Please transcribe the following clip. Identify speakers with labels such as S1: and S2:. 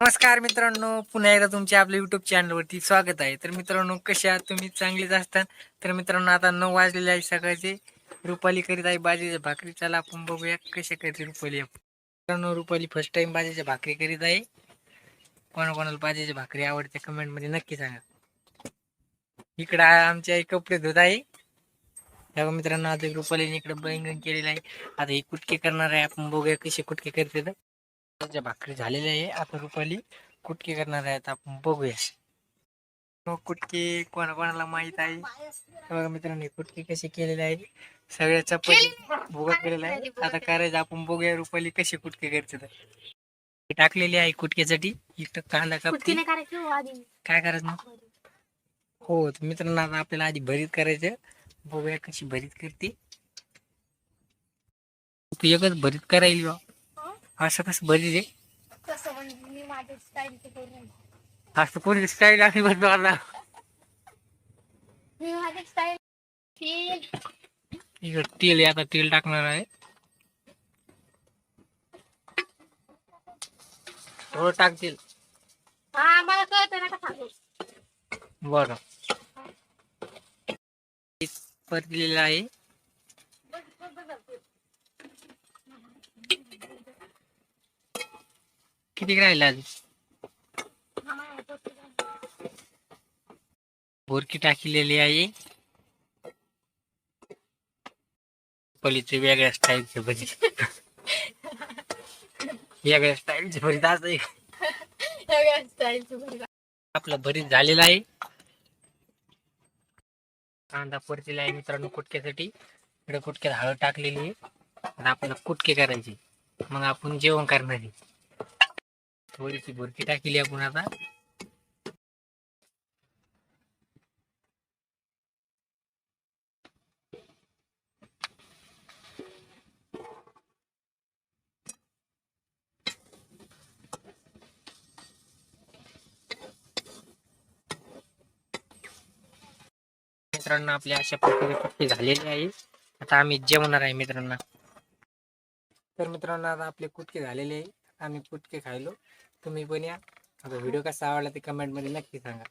S1: नमस्कार मित्रांनो पुन्हा एकदा तुमच्या आपल्या युट्यूब चॅनलवरती स्वागत आहे. तर मित्रांनो कशा तुम्ही? चांगलीच असतात? तर मित्रांनो आता नऊ वाजलेले आहे सकाळचे. रुपाली करीत आहे बाजीच्या भाकरी. चला आपण बघूया कशा करते रुपाली मित्रांनो रुपाली फर्स्ट टाइम बाजीच्या भाकरी करीत आहे. कोणाकोणाला बाजीच्या भाकरी आवडते कमेंटमध्ये नक्की सांगा. इकडं आमच्या आई कपडे धुत आहे. तेव्हा मित्रांनो आता रुपालीने इकडे बैंगण केलेलं आहे. आता ही कुटके करणार आहे. आपण बघूया कसे कुटके करते तर. त्याच्या भाकरी झालेल्या आहे आता रुपाली कुटके करणार आहेत आपण बघूया. मग कुटके कोणा कोणाला माहीत आहे? हे बघा मित्रांनो हे कुटके कसे केलेले आहे? सगळ्या चपाती भोगा केलेला आहे आता करायचं आपण बघूया रुपाली कशी कुटके करते तर. हे टाकलेली आहे कुटक्यासाठी इथं कांदा कापते.
S2: हो
S1: काय करायचं मग? हो तर मित्रांनो आता आपल्याला आधी भरीत करायचं. बघूया कशी भरीत करते. तू एकच भरीत करायला असं कसं भरीत आहे
S2: कसं म्हणजे मी माझ्या स्टाईलचे करून
S1: असं कोणी स्टाईल आणि बनवायला
S2: मी माझी स्टाईल तेल
S1: तेल आता तेल टाकणार आहे. थोडं टाक तेल.
S2: हा मला कळतं ना का सांगू.
S1: बरं. परतलेलं आहे. किती राहिलं बोरकी टाकलेली आहे. पलीचे वेगळ्या स्टाईलचे भजी वेगळ्या स्टाईलचे भरीत असं आपलं भरीत झालेलं आहे. कांदा परतीला आहे मित्रांनो कुटक्यासाठी. इकडे कुटक्यात हळद टाकलेली आहे. आता आपल्याला कुटके करायचे. मग आपण जेवण करणार आहे. थोडीशी भुरकी टाकली आपण आता. मित्रांनो आपल्या अशा प्रकारे कुटके झालेले आहे. आता आम्ही जेवणार आहे मित्रांना. तर मित्रांनो आता आपले कुटके झालेले आहे. आम्ही कुटके खायलो. तुम्ही पण या. आता व्हिडिओ कसा आवडला ते कमेंटमध्ये नक्की सांगा.